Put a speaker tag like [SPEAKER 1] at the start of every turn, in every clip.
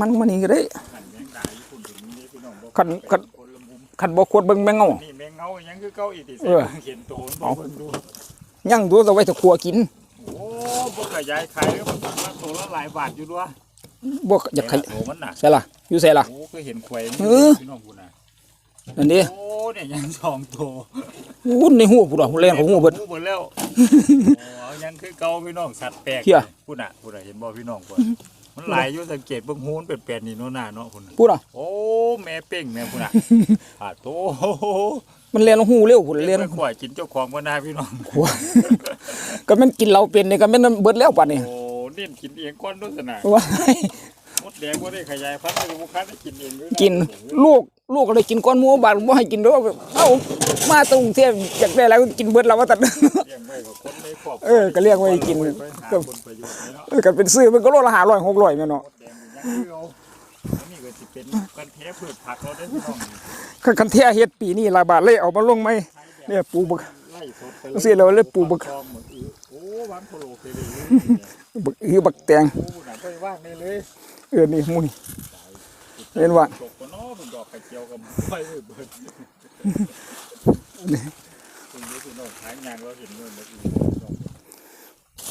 [SPEAKER 1] มันมานี่ก็ได้
[SPEAKER 2] หันแมงดาญี่ปุ่นถึงนี้พี่น้องบอก
[SPEAKER 1] คันคัน
[SPEAKER 2] คนละมุม
[SPEAKER 1] คันบ่ขวดเบิ่งแมงเงา
[SPEAKER 2] นี่แมงเงายังคือเก้าอีติ
[SPEAKER 1] เออ
[SPEAKER 2] เห็นโตนบ
[SPEAKER 1] เอา
[SPEAKER 2] อกเพิ่นดู
[SPEAKER 1] ยังตัวเอาไว้ถ้าครัวกิน
[SPEAKER 2] โอ้บ่ขยายขายก็มันว่าตัวละหลายบาทอยู่ด้วย
[SPEAKER 1] บ่อยากใคร
[SPEAKER 2] โตมันน่ะ
[SPEAKER 1] ใช่ล่ะอยู่ใส่ล่ะ
[SPEAKER 2] โอ้ก็เห็นแขวง
[SPEAKER 1] เออ
[SPEAKER 2] พี่น้องคุณน่ะ
[SPEAKER 1] อันนี้
[SPEAKER 2] โอ้เนี่ยยังสองโต
[SPEAKER 1] อู้ในหัวพุ่นน่ะแล่นของหัวเบิด
[SPEAKER 2] หูเบิดแล้วโอ้เอายังคือเก่าพี่น้องสัตว์แปลก
[SPEAKER 1] เหี้ย
[SPEAKER 2] พุ่นน่ะพุ่นน่ะเห็นบ่พี่น้องพุ่น มันหลายอยู่สังเกตเบิ่งหูมันเป็นแปลนนี่เนาะหน้าเนาะพุ่นน่ะ
[SPEAKER 1] พุ่นน่ะ
[SPEAKER 2] โอ้แม่เป้งแม่พุ่นน่ะอ่าโต
[SPEAKER 1] มันแล่นของหูเร็วพุ่นแล่
[SPEAKER 2] เลี้ย
[SPEAKER 1] น
[SPEAKER 2] งขวายกินเจ้าของบ่น่าพี่น้อง
[SPEAKER 1] หัวก็แม่นกินเหล้าเป็นนี่ก็แม่นเบิดแล้วป่านนี้
[SPEAKER 2] โอ้เน้นกินเองก่อนด้วยสนะ
[SPEAKER 1] ว้าย
[SPEAKER 2] ม ดแดงบ่ได้ขยายพันธุ์ให้ลูกค้าได้กินเองด้วยะ
[SPEAKER 1] กินลูกลูกก็เลยกินก้อนหมูบาดบ่ให้กินเด้อเอ้ามาตรงเที่ยอยากได้อะไรก็กินเบิดแล้วว่าแต่
[SPEAKER 2] เลี้ยงไว้กับคนในครอบครัว
[SPEAKER 1] เออก็เลี้ยงไว้กิน
[SPEAKER 2] ไปหาผลประโยชน์เนาะ
[SPEAKER 1] เออกันเป็นซื้อมันก็โลละ500 600แม่นเนาะ
[SPEAKER 2] มดแดงมันยังคือเอาอันนี้ก็สิเป็นกันแท้พืชผักเราได้พี่น้อง
[SPEAKER 1] คันคันเที่ยเฮ็ดปีนี้หลายบาทเลยเอามาลงไหมเนี่ยปลูกบัก
[SPEAKER 2] ไล่สดไป
[SPEAKER 1] เสียแล้วเลยปลูกบัก
[SPEAKER 2] ตองเหมือนอือโอ้วางโคโลไปเลย
[SPEAKER 1] บักอือบักแตง
[SPEAKER 2] โอ้หนังไปว่างได้เลย
[SPEAKER 1] เออนี่มุนเห็นว่า
[SPEAKER 2] จกกนอผมดอกไข่เจียวกับไฟเบิดคุณรู้สึกน้องทางยางเราเห็นเงินเมื่อกี้น้อง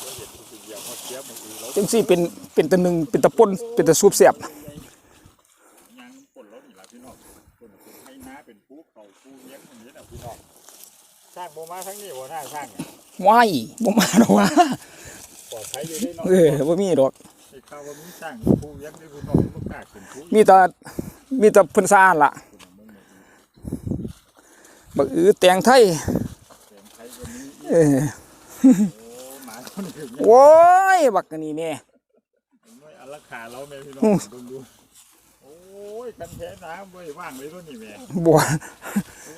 [SPEAKER 2] เราเห็นทุกอย่างพอเทียบเมื่อกี้เรา
[SPEAKER 1] จังซี่เป็นเป็นตะหนึงเป็นตะป่นเป็นตะซุปแซ่บ
[SPEAKER 2] ยางปนแล้วนี่ล่ะพี่น้องคนเป็นให้น้าเป็นผู้เขาผู้เลี้ยงอย่างนี้นะพี่น้องสร้างโบมาทั้งนี้บ่น่าสร้างเนี่ย
[SPEAKER 1] ว้ายบ่มาดอว่า
[SPEAKER 2] ปลอดภัยอยู่ได้เนาะ
[SPEAKER 1] เออบ่มีดอก
[SPEAKER 2] ไอ้ข้าวว่ามีสร้างผู้เลี้ยงได้พี่น้องบ่กล้าขึ้นผู้
[SPEAKER 1] มีแต่มีแต่เพิ่นซ่านล่ะบักอือแตงไทย
[SPEAKER 2] เสียงไทยก็มี
[SPEAKER 1] เออ
[SPEAKER 2] โอ้หมาคนอื่นเนี่ย
[SPEAKER 1] โอ้ยบักอันนี้แม่
[SPEAKER 2] น้อยอัลขาเราแม่พี่น้องดูดูโอ้ยกันแท้น้ำเว้ยว่างเลยตัวนี้แม่
[SPEAKER 1] บัว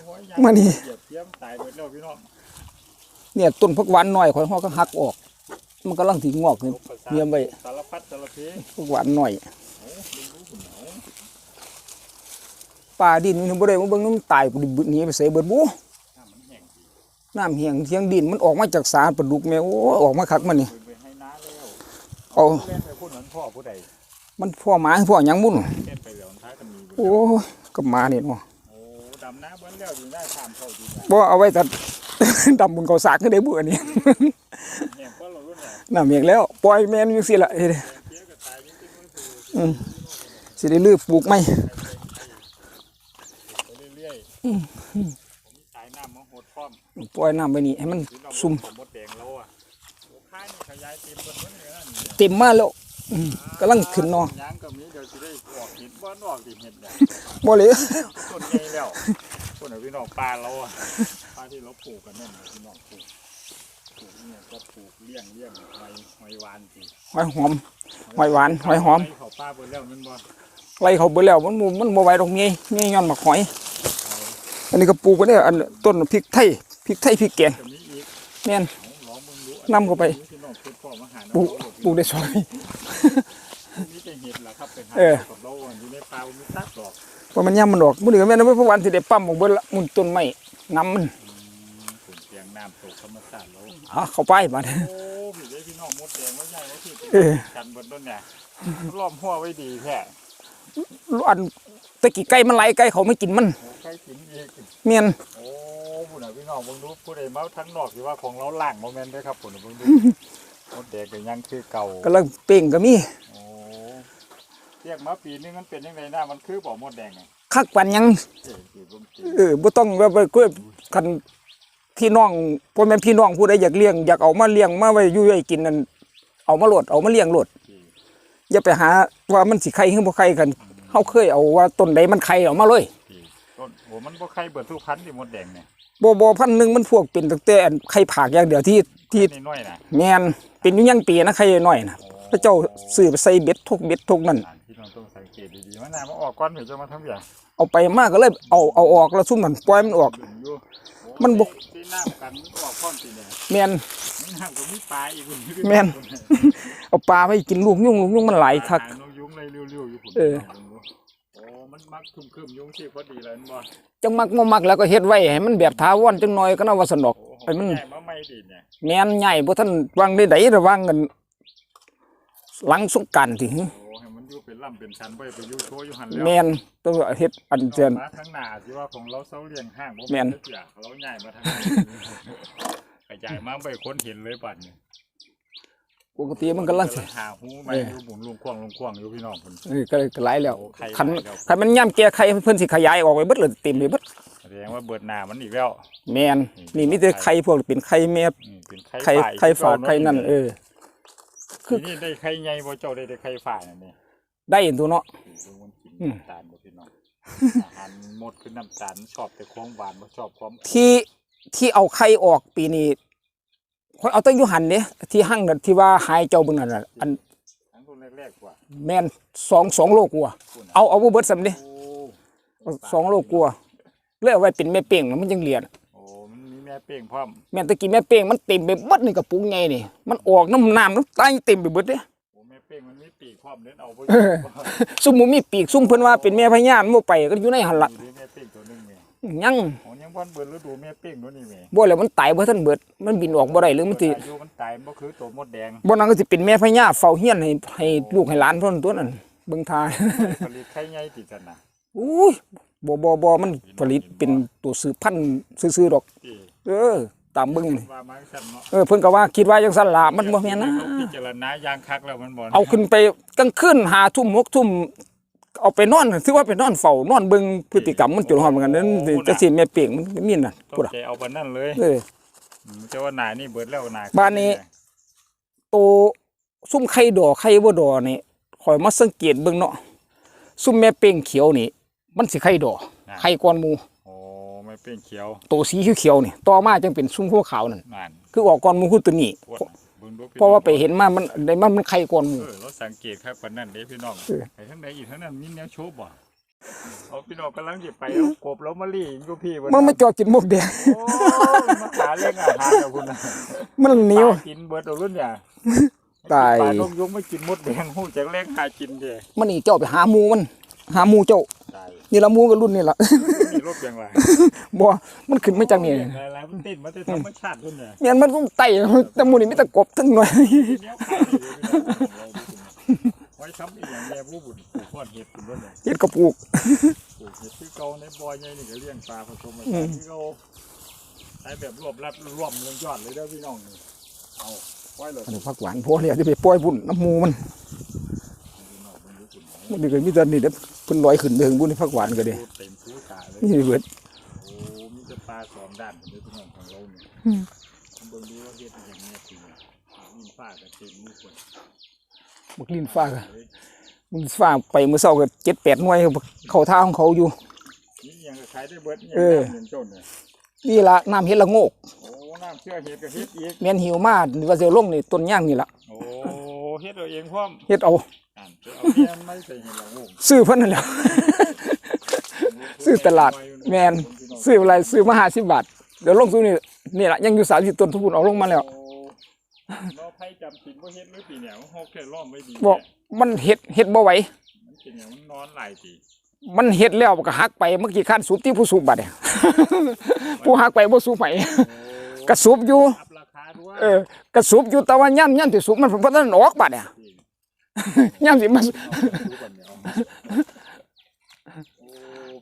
[SPEAKER 2] โอ้ยย
[SPEAKER 1] มานี่
[SPEAKER 2] เหยียบเทียมตายไปแล้วพี่น้อง
[SPEAKER 1] เนี่ยต้นผักหวานน้อยข่อยฮอก็หักออก มันกำลังสิงอกนี่เยี่ยมไป
[SPEAKER 2] สารพัดสารเพ
[SPEAKER 1] ผักหวานน้อย
[SPEAKER 2] โอ้ดูดูคุณเอา
[SPEAKER 1] ป่าดินนี่บ่ได้มาเบิ่งน้ำตายกูดิบึหนีไปใส่เบิดบู
[SPEAKER 2] น้ำมันแห้งดี
[SPEAKER 1] น้ำเหียงเทียงดินมันออกมาจากสาปลาดุกแม่โอ้ออกมาคักมันนี่
[SPEAKER 2] เพิ่นไปให้น้าแล้ว
[SPEAKER 1] เอา
[SPEAKER 2] เล่นไปพูดเหมือนพ่อผู้ใด
[SPEAKER 1] มันพ่อหมาพ่อหยังบุ่น
[SPEAKER 2] เล่นไปแล้วท้ายกันมี
[SPEAKER 1] โอ้ยกับหมานี่เนาะ
[SPEAKER 2] โอ้ดำน้ำเบิ้ลแล้วดีหน้าตามเข้าดีนะ
[SPEAKER 1] บ่เอาไว้แต่ดำบุญเขาสากคือได้บุอันนี้
[SPEAKER 2] แห้งก็เรารุ่ นเนี่ย
[SPEAKER 1] น้ำเหียงแล้ว ปล่อยแม่นอยู่สิล่ะเอ้ย
[SPEAKER 2] เพี้ยกับตายยิ่งขึ้นมันคือ
[SPEAKER 1] อืมสิได้ลือปลูกไหม
[SPEAKER 2] ไปเรื่อยๆผมสายน้ำมาโหดพร้อม
[SPEAKER 1] ปล่อยน้ำไปนี่ให้มัน
[SPEAKER 2] พี่น้อง
[SPEAKER 1] ซุ่ม
[SPEAKER 2] ผมมดแดงเราอะโอ้ค่ายนี่ขยายเต็มบนนั้นเลยนะนี่
[SPEAKER 1] เต็มมาแล้วอืมกำลังขึ้นเนาะ
[SPEAKER 2] ยางก็มีเดี๋ยวจะได้ออกหินบ้านออกดินเห็ดเนี่ย
[SPEAKER 1] บ่เลย
[SPEAKER 2] ต้นใหญ่แล้วคนไหนพี่น้องปลาเราอะปลาที่เราปลูกกันนั่นน่ะพี่น้องปลูกป ลูกเนี่ยก็ปลูกเลี้ยงเลี้ยงหอยหอยวานสิ
[SPEAKER 1] หอยหอมหอยหวานหอยหอม
[SPEAKER 2] เขาปลาเบิดแล้วแมันบ่
[SPEAKER 1] ไล่เขาเบิดแล้วมันบ่มันบ่ไหวดอกเมียเมียย้อนหมักหอย อันนี้ก็ปลูกไปเนี่ยอันต้นพริกไทยพริกไทยพริกแกง
[SPEAKER 2] จะมีอีก
[SPEAKER 1] แม่น
[SPEAKER 2] เอาลองมึงดู
[SPEAKER 1] นำเข้าไป
[SPEAKER 2] พี่น้องเพิ่นพ่อมาหา
[SPEAKER 1] ปลูกปลูกได้สวย
[SPEAKER 2] มีแต่เห็ดล่ะครับเป็นหา
[SPEAKER 1] เออ
[SPEAKER 2] กับเราอะอยู่ในป่าบ่มีตักดอก
[SPEAKER 1] ว่ามันย่ำมันออกมื้อนี้ก็แม่นว่าเพราะวันสิได้ปั๊มออกเบิดละมุนต้นไม้น้ำมัน
[SPEAKER 2] ผมเสียงน้ำตกธรรมชาติแล้ว
[SPEAKER 1] อะเข้าไปบาด
[SPEAKER 2] โอ้พี่ได้พี่น้องมดแดงว่าใหญ่ว่าพี่
[SPEAKER 1] เออ
[SPEAKER 2] กันบนต้นเนี่ยล้อมหัวไว้ดีแท้
[SPEAKER 1] อันตะกี้ไก่มันไหลไก่เขาไม่กินมัน
[SPEAKER 2] โอ้ใครกินอีก
[SPEAKER 1] เมียน
[SPEAKER 2] โอ้ผู้น่ะพี่น้องเบิ่งดูผู้ใดมาทั้งนอกที่ว่าของเราล่างโมเมนต์ด้วยครับผู้น่ะเบิ่งดูมดแดงก็ยังคือเก่ากำ
[SPEAKER 1] ลังเป่งก็มี
[SPEAKER 2] โอ้เรียกมาปีนึงมันเป็นยังไงนะมันคือบ่มดแดงอะ
[SPEAKER 1] คักปันยัง
[SPEAKER 2] เจ๋งคือเบิ่งจริง
[SPEAKER 1] เออบ่ต้องว่าไปกล้วยคัน พี่น้องพ่อแม่พี่น้องผู้ใดอยากเลี้ยงอยากเอามาเลี้ยงมาไว้อยู่ไว้กินนั่นเอามาโลดเอามาเลี้ยงโลด
[SPEAKER 2] จริง
[SPEAKER 1] อย่าไปหาว่ามันสิไข่หรือบ่ไข่กันเฮาเคยเอาว่าต้นใดมันไข่เอามาเลย
[SPEAKER 2] จริงต้นโอ้มันบ่ใครเบิดทุกพันธุ์ที่มดแดงเนี่ย
[SPEAKER 1] บ่บ่พันหนึงมันพวกเป็นตั้งแต่อันไข่ผากอย่างเดียวที่ที่
[SPEAKER 2] นี่น้อยๆนะ
[SPEAKER 1] แม่นเป็นอยู่ยังปีนะไข่น้อยนะพระเจ้าซื้อไปใส่เบ็ดทุกเบ็ดทุกนั่น
[SPEAKER 2] อ่านพี่น้องต้องสังเกตดีๆว่าน้ามาออกก้อนเผื่อจะมาทำอย่าง
[SPEAKER 1] เอาไปมากก็เลยเอาเอาออกแล้วซุ่มมันปล่อยมันออก
[SPEAKER 2] ดึงอยู่โอ้
[SPEAKER 1] มันบ่
[SPEAKER 2] ที่น้ำกันออกพร้อมสิเนี่ย
[SPEAKER 1] แม่น
[SPEAKER 2] มีน้ำก็มีปลาอีกคน
[SPEAKER 1] แม่นเอาปลาไปกินลูกยุ่งลูกยุ่งมันหลายคัก
[SPEAKER 2] หนกยุงเลยเลี้ยวๆอยู่ผม
[SPEAKER 1] เออ
[SPEAKER 2] โอ้มันมักคึมคึมๆยุงสิพอดีเลยมันบ่
[SPEAKER 1] จังมักบ่มักแล้วก็เฮ็ดไว้ให้มันแบบถาวรจังหน่อยก็น่าว่าสนอก
[SPEAKER 2] โอ้
[SPEAKER 1] ไอ้มัน
[SPEAKER 2] ใหญ่มาไม่ดีเนี่ย
[SPEAKER 1] แม่นใหญ่บ่ทันวางได้ไดระวางกันหลังสงกรานต์ติ
[SPEAKER 2] โอ้ให้มันอยู่เป็นล่ำเป็นชันไปไปอยู่โชว์อยู่หันแล้ว
[SPEAKER 1] แมนต้องเฮ็ดอันเจน
[SPEAKER 2] มาทางหน้าสิว่าของเราเสาเลี้ยงห้างบ่
[SPEAKER 1] แม่น
[SPEAKER 2] เสียเราใหญ่มาทางนี้กระจายมาไปคนเห็นเลยบัดนี้
[SPEAKER 1] ปกติมันก็ลังสิ
[SPEAKER 2] หาหูมา
[SPEAKER 1] เออ
[SPEAKER 2] อยู่บุญลุงควงลุงควงอยู่พี่น้องเพิ่น
[SPEAKER 1] เออก็เลยก็หลายแล้ว
[SPEAKER 2] โอ้ไข่
[SPEAKER 1] คัน
[SPEAKER 2] หลายแล้ว
[SPEAKER 1] คันมันย่ำแก่ไข่เพิ่นสิขยายออกไปเบิดเลยเต็มไปเบิด
[SPEAKER 2] แสดงว่าเบิดหน้ามันอีกแล้ว
[SPEAKER 1] แมนนี่มีแต่ไข่พวกเป็นไข่แม่
[SPEAKER 2] อืมเป็น
[SPEAKER 1] ไข่ไข่ฝากไข่นั่นเออ
[SPEAKER 2] คือนี่ได้ไข่ใหญ่บ่เจ้าได้แต่ไข่ฝากนั่นนี่
[SPEAKER 1] ได้เห็นตัวเนาะ
[SPEAKER 2] คือมันกิน
[SPEAKER 1] อืม
[SPEAKER 2] น้ำตาลบ่พี่น้องอาหารหมดคือน้ำตาลชอบแต่ของหวานบ่ชอบความ
[SPEAKER 1] ที่ที่เอาไข่ออกปีนี้ข่อยเอาแตั้งอยู่หันเด้ที่หั่งนั่นที่ว่าหายเจ้าเบิ่งนั่นน่ะอัน
[SPEAKER 2] ทั้งรุ่นแรกๆกว่า
[SPEAKER 1] แม่นสองสองโลกว่า
[SPEAKER 2] คุณน่ะ
[SPEAKER 1] เอาเอาบ่เบิดซำเด้
[SPEAKER 2] โอ้
[SPEAKER 1] สองโลกว่าเลยเอาไว้เป็นแม่เป้งแล้วมันยังเหลียน
[SPEAKER 2] โอ้มันมีแม่เป้งพร้อม
[SPEAKER 1] แม่นตะกี้แม่เป้งมันเต็มไปเบิดนี่กระปุกใหญ่นี่มันออกน้ำน้ำน้ำตายเต็มไปเบิดเด้
[SPEAKER 2] โอ้แม่เป้งมันมีปีกพร้อมเล่นเอาไป
[SPEAKER 1] เออซุ่มบ่มีปีกซุ่มเพิ่นว่าเป็นแม่พญามันบ่ไปก็อยู่ในหันละ
[SPEAKER 2] ดูดิแม่เป้งตัวหนึงแม่
[SPEAKER 1] ยัง
[SPEAKER 2] โอ้ยังพ่อนเบิดฤดูแม่เป้งตัวนี้แม่
[SPEAKER 1] บ่แล้วมันตายบ่ทันเบิด มันบินออกบ่ได้หรือมันสิ
[SPEAKER 2] อายุมันตายมันบ่คือตัวมดแดง
[SPEAKER 1] บ่นั้นก็สิเป็นแม่พญาเฝ้าเฮียนให้ให้ลูกให้หลานเพิ่นตัวนั้นเบิ่งทา
[SPEAKER 2] ผลิตไข่ใหญ่ติดกันน่ะ
[SPEAKER 1] อุ้ยบ่บ่บ่มันผลิตเป็นตัวสืบพันธุ์ซื่อๆดอก
[SPEAKER 2] ที่
[SPEAKER 1] เออ ตามเบิ่งนี่
[SPEAKER 2] ว่ามาสั่นเนาะ
[SPEAKER 1] เออเพิ่นก็ว่าคิดว่าจังซั่นล่ะมันบ่แม่นนะ
[SPEAKER 2] พิจารณาอย่างคักแล้วมันบ่
[SPEAKER 1] เอาขึ้นไปกลางคืน5ทุ่ม6ทุ่มเอาไปนอนถือว่าไปนอนเฝ้านอนเบิ่งพฤติกรรมมันจนฮอดเหมือนกันนั่นจังซี่แม่เป้งมันก็มีน่ะ
[SPEAKER 2] ต้
[SPEAKER 1] พุ่น
[SPEAKER 2] อง
[SPEAKER 1] น่ะ
[SPEAKER 2] ใจเอาปานนั้นเลย
[SPEAKER 1] เออ
[SPEAKER 2] มจะว่าหนานี่เบิดแล้วหนา
[SPEAKER 1] บ้านนี้ โตซุ่มไข่ดอกไข่บ่ดอกนี่ข่อยมาสังเกตเบิ่งเนาะซุ่มแม่เป้งเขียวนี่ มันสิไข่ดอกไข่ก่อนหมู่
[SPEAKER 2] โอ้ ไม่เป็นเขียว
[SPEAKER 1] โตสีเขียวๆนี่ต่อมาจังเป็นซุ่มหัวขาวนั่น
[SPEAKER 2] นั่น
[SPEAKER 1] คือออกก่อนหมู่คือตัวนี้
[SPEAKER 2] ปวดน่ะเบิ่งดูพี่
[SPEAKER 1] เพราะว่าไป
[SPEAKER 2] น้อง
[SPEAKER 1] เห็นมามันได้มันมันไข่ก่อนหมู่
[SPEAKER 2] เออเราสังเกตครับปานนั้นเด้พี่น้อง
[SPEAKER 1] เออ
[SPEAKER 2] ไปทางไหนอีกทางนั้นมีแนวโชว์บ่เอาพี่น้องกำลังจะไปแล้วกบแล้วมาลี่อยู่พี่
[SPEAKER 1] มันมาจอดกินหมกแดง
[SPEAKER 2] โอ้มาหาเรื่องอาหารแล้วคุณน่ะ
[SPEAKER 1] มันเหนียว
[SPEAKER 2] ปลากินเบิดเอารุ่นเนี่ย
[SPEAKER 1] ตาย
[SPEAKER 2] ปลานกยุงไม่กินมดแดงหูจักเล็กหากินเด้
[SPEAKER 1] มันนี่เจ้าไปหาหมูมัน หาหมูเจ้า
[SPEAKER 2] ตาย
[SPEAKER 1] นี่ละหมูก็รุ่นนี่ละ
[SPEAKER 2] มีรถยังไง
[SPEAKER 1] บ่มันขึ้นมาจากนี่
[SPEAKER 2] อะไรมันติดมาแต่ธรรมชาติรุ่นเนี่ย
[SPEAKER 1] แม่นมันต้องไต่แต่หมูนี่มีแต่กบทั้งหน่อย
[SPEAKER 2] เนี้ยขายดีเลยพี่น้องเราดูสิไว้ทำอีกอย่างแม่ผู้บุญปลูกพอดเห็ดกินรุ่นเนี่ย
[SPEAKER 1] เฮ็ดกระปุก
[SPEAKER 2] ปลูกเห็ดที่เก่าในบ่อใหญ่นี่ก็เลี้ยงปลาผสมมา
[SPEAKER 1] อืม
[SPEAKER 2] ที่เขาใช้แบบรวบรัดรวมลงยอดเลยเด้อพี่น้องนี่เอาไว้เลย
[SPEAKER 1] อันนี้ผักหวานพอแล้วจะไปปล่อยบุญน้ำหมูมัน
[SPEAKER 2] พี่น้องมัน รู้สึก
[SPEAKER 1] มันนี่ก็มีแต่นี่เด้อเพิ่นลอยขึ้นเด้งบุญในผักหวานก็เด้
[SPEAKER 2] เต็มผู้ตาเลย
[SPEAKER 1] นี่เบิด
[SPEAKER 2] โอ้มีแต่ปลาสองด้านเลยพี่น้องของเราเนี่ย
[SPEAKER 1] อืม
[SPEAKER 2] เบิ่งดูว่าเฮ็ดอย่างเนี้ยจริงอะมีป้ากับเต็มมือคน
[SPEAKER 1] บักลิ้นฟ้าก็มันฟ้าไปมื้อเช้าก็7-8หน่วยเข้าทางของเขาอยู่
[SPEAKER 2] นี่ยังก็ขายได้เบิดนี่
[SPEAKER 1] เออ
[SPEAKER 2] เงินโจนเนี่ย
[SPEAKER 1] นี่ล่ะน้ำเฮ็ดละโงก
[SPEAKER 2] โอ้น้ำเชื่อเฮ็ดก็เฮ็ดอีก
[SPEAKER 1] แม่นหิวมาว่าสิเอาลงนี่ต้นย่างนี่ล่ะ
[SPEAKER 2] โอ้เฮ็ดเอาเองพร้อม
[SPEAKER 1] เฮ็ดเอา
[SPEAKER 2] อ่านไปเอาเมียนไม่ใส่เห็ดละโงง
[SPEAKER 1] ซื้อเพิ่นนั่นแหละซื้อตลาดแม่นซื้ออะไรซื้อมา50บาทเดี๋ยวลงซื้อนี่นี่ล่ะยังอยู่30ต้นทุนเอาลงมาแล้ว
[SPEAKER 2] โอ้เราไผจำสินบ่เฮ็ดหรือปีเนี่ยเฮาแค่ล้อมไว้ดี
[SPEAKER 1] บอกมันเฮ็ดเฮ็ดบ่ไหว
[SPEAKER 2] มันเป็นอย่างมันนอนหลายที
[SPEAKER 1] มันเฮ็ดแล้วก็หักไปเมื่อกี้คันสูบที่ผู้สูบบัดเนี่ยผู้หักไปบ่สูบไป
[SPEAKER 2] โอ้
[SPEAKER 1] กระสูบอยู่
[SPEAKER 2] อัพราคาด้วย
[SPEAKER 1] เออกระสูบอยู่แต่ว่าย่ำย่ำที่สูบมันบ่ทันออกบัดเนี่ย ย่ำสิมัน
[SPEAKER 2] เอาดูก่อนเนี่ยเอาโอ้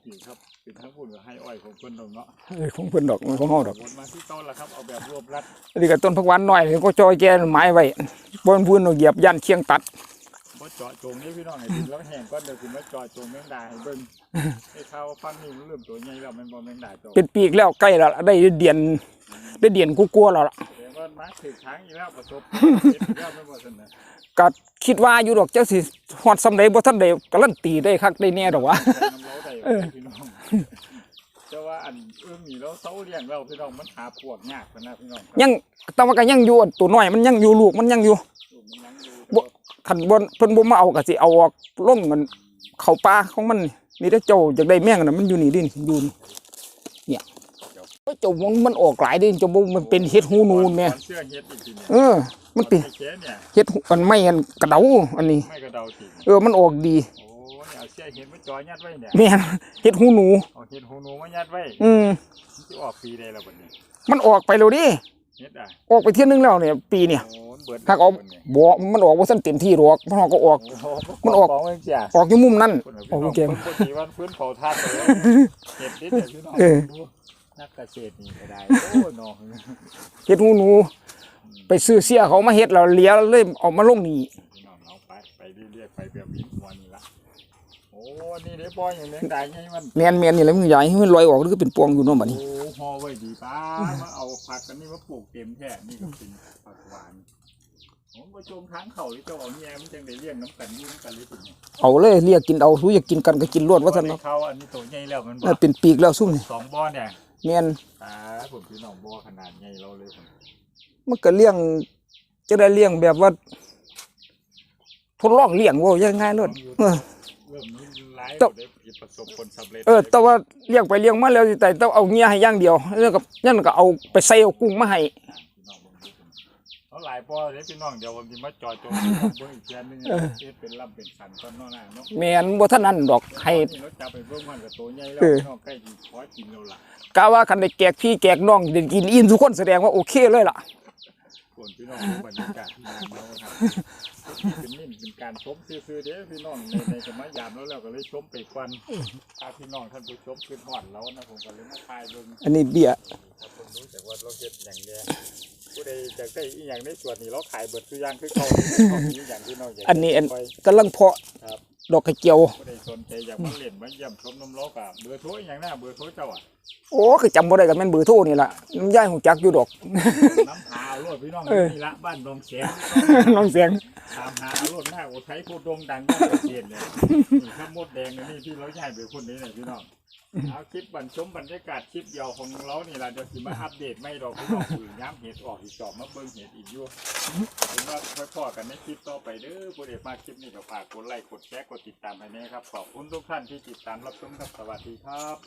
[SPEAKER 2] พี่ครับเป็นทั้งพูดกับให้อ้อยของเพิ่นดอกเนาะ
[SPEAKER 1] เออของเพิ่นดอกมันของเฮาดอก
[SPEAKER 2] วนมาที่เก่าละครับเอาแบบรวบรัด
[SPEAKER 1] อันนี้ก็ต้นผักหวานน้อยก็จอยแกไม้ไว้บ่นพูนเอาเหยียบยันเคียงตัด
[SPEAKER 2] บ่เจาะจงนี่พี่น้องให้ดินแล้วแห้งก่อนเดี๋ยวสิมาเจาะจงแมงดาให้เบิ่งให้เขาฟังนี่มันเริ่มตัวใหญ่แล้วมันบ่แมงดาเจาะ
[SPEAKER 1] เป็นปีกแล้วใกล้แล้วได้เดือนได้เดือนกูกลัวๆแล้วล่ะ
[SPEAKER 2] แต่ว่ามาถึงทางอีกแล้วประสบเฮ็ดอีกแล้วไม่บ่ซั่นน่ะ
[SPEAKER 1] ก็คิดว่าอยู่ดอกเจ้าสิฮอดซำใดบ่ทันได้การันตีได้คักได้แน่ดอกวะ
[SPEAKER 2] แต่น้ำเล้าได้อยู่พี่น้องแต่ว่าอันเอื้อมีแล้วเซาเลี้ยงแล้วพี่น้องมันหาพวกยากปานนะพี่น้องครับ
[SPEAKER 1] ยังแต่ว่าก็ยังอยู่อันตัวน้อยมันยังอยู่ลูกมันยังอยู่
[SPEAKER 2] ลูกมันยังอยู่
[SPEAKER 1] บ่คันบ่เพิ่นบ่มาเอาก็สิเอาออกลงมันเข้าป่าของมันนี่นี่ถ้าเจ้าอยากได้แม่งน่ะมันอยู่นี่ดิอยู่นี่เนี่ย เอ้ยเจ้ามันมันออกหลายเดิเจ้าบ่มันเป็นเห็ดหูหนูนแม่
[SPEAKER 2] เชื่อเฮ็ดอีกทีเนี่ย
[SPEAKER 1] เออ มันเป็น
[SPEAKER 2] ไอ้แค่เนี่ย
[SPEAKER 1] เห็ดหูอันไม่อันกระเดาอันนี้
[SPEAKER 2] ไม่กระเดาที
[SPEAKER 1] เออมันออกดี
[SPEAKER 2] โอ้เนี่ยเอาเชื่อเฮ็ดมาจอยัดไว้เนี่ย
[SPEAKER 1] แม่นเห็ดหูหนู
[SPEAKER 2] เอาเฮ็ดหูหนูมายัดไว้
[SPEAKER 1] อืม
[SPEAKER 2] มันสิออกปีได้แล้วบัดนี้
[SPEAKER 1] มันออกไปแล้วดิ
[SPEAKER 2] เฮ็ดอะ
[SPEAKER 1] ออกไปเที่ยนึงแล้วเนี่ย ปีเนี่ย
[SPEAKER 2] โอ้เบิด
[SPEAKER 1] หากออกบ่มันออกบ่ทันเต็มที่หรอกมันออกก็ออก มันออก
[SPEAKER 2] ของเองจ้ะ
[SPEAKER 1] ออกอยู่มุมนั้น
[SPEAKER 2] คน
[SPEAKER 1] ออก
[SPEAKER 2] พี่
[SPEAKER 1] เก
[SPEAKER 2] น้
[SPEAKER 1] ม
[SPEAKER 2] องคนที่วันพื้นเผาทานเลยเฮ็ดนิดเดียวพี่น้อง
[SPEAKER 1] เออ
[SPEAKER 2] ดู นักเกษตรนี่ก็ได้โอ้น้อง
[SPEAKER 1] เฮ็ดหูหนู ไปซื้อเสียเขามาเฮ็ดแล้วเหลียเลยเอามาลงนี่
[SPEAKER 2] พี่น้องเอาไปไปเรื่อยๆไปแบบนี้วันนี้ละโอ้นี่เด้ปอยอย่างแมงดาไงมัน
[SPEAKER 1] แม่นแม่นนี่แหละมึงใหญ่ให้มันลอยออกมันก็เป็นปวงอยู่เนาะบัดนี้
[SPEAKER 2] โอ้ห่อไว้ดีป้ามาเอาผักกันนี่มาปลูกเต็มแท้นี่ก็เป็นผักหวานผมก็จมทางเขาหรือเจ้าเอาแง่มันจังได้เลี้ยงน้ำกันอยุ่น้ำกันหรือเปล่าเนี่ย
[SPEAKER 1] เอาเลยเรียกกินเอาสู้อยากกินกันก็กินรวดว่าซั่น
[SPEAKER 2] บ่
[SPEAKER 1] เนาะ
[SPEAKER 2] ได้เขาอันนี้ตัวใหญ่แล้วมันบ
[SPEAKER 1] เอ
[SPEAKER 2] อ
[SPEAKER 1] อกเป็นปีกแล้วซุ่มนี่
[SPEAKER 2] สองบ่อเนี่ย
[SPEAKER 1] แม่น
[SPEAKER 2] อ่าผมพี่น้องบ่อขนาดใหญ่เราเลยผม
[SPEAKER 1] มันก็เลี้ยงจะได้เลี้ยงแบบว่า ทดลองเลี้ยงว่ายังไงเลยเออ
[SPEAKER 2] เริ่มนี้ร้าย
[SPEAKER 1] แต่
[SPEAKER 2] ได้ประสบผลสำเร็จ
[SPEAKER 1] เออ แต่ว่าเลี้ยงไปเลี้ยงมาแล้วสิแต่ต้องเอาเงี้ยให้อย่างเดียวแล้วก็นั่นก็เอาไปใส่เอากุ้งมาให้
[SPEAKER 2] พี่น้องผมดูผม เขาหลายบ่อเลยพี่น้องเดี๋ยวผมจะมาจอยโจมเบิ่งอีกแค่นึงเฮ็ดเป็นลำเป็นสันตอนนอกหน้าเนาะ
[SPEAKER 1] แม่นบ่เท่านั้นดอกให้
[SPEAKER 2] นี่เราจับไปเบิ่งมันกับตัวใหญ่แล้ว
[SPEAKER 1] เออ
[SPEAKER 2] พี่น้องใกล้สิขอกินแล้วล่ะ
[SPEAKER 1] กะว่าคันได้แกกพี่แกกน้องได้กินอิ่มทุกคนแสดงว่าโอเคเลยล่ะ
[SPEAKER 2] คนพี่น้องดูบรรยากาศที่นั่นแล้วครับเป็นนิ่มเป็นการชมซื่อๆเด้อพี่น้องในในสมัยยามแล้วเราก็เลยชมไปควันถ้าพี่น้องท่านผู้ชมขึ้นฮอดแล้วนะผมก็เลยมาถ่ายเบิ่ง
[SPEAKER 1] อันนี้เบี้ย
[SPEAKER 2] ถ้าคนรู้จักว่าเราเฮ็ดอย่างเดียว ผู้ใดอยากได้อีหยังในส่วนนี้เราขายเบิดทุกอย่างคือเขาเขามีอย่างที่น้องอยาก
[SPEAKER 1] อันนี้อัน
[SPEAKER 2] ไป
[SPEAKER 1] กำลังเพาะ
[SPEAKER 2] ครับ
[SPEAKER 1] ดอกกระเจียว
[SPEAKER 2] ผู้ใดสนใจอยากมาเล่นมาเยี่ยมชมน้ำล้อกะเบอร์โทรอหย่างหน้าเบอร์โทรเจ้าอะ
[SPEAKER 1] โอ้คือจำบ่ได้ก็แม่นเบอร์โทรนี่ล่ะน้ำย่ายหูจักอยู่ดอก
[SPEAKER 2] น้ำหาเอาโลดพี่น้อง
[SPEAKER 1] เออ
[SPEAKER 2] นี่ละบ้านดงเสียง
[SPEAKER 1] น้องเสียง
[SPEAKER 2] ตามหาเอาโลดหน้าโอไทยผู้โด่งดังด้านเกษตรเนี่ยนี่ข้ามมดแดงนี่ที่เราใช้ไปคนนี้เนี่ยพี่น้อง เอาคลิปบรรชมบรรยากาศคลิปเดียวของเรานี่ละเดี๋ยวสิมาอัปเดตไม่ดอกพี่น้องอื่นย้ำเห็ดออกอีกจอบมาเบิ่งเห็ดอีกอยู่ผมว่าค่อยพอกันในคลิปต่อไปเด้อผู้เดมาคลิปนี้ก็ฝากกดไลค์กดแชร์กดติดตามให้แน่ครับขอบคุณทุกท่านที่ติดตามรับชมครับสวัสดีครับ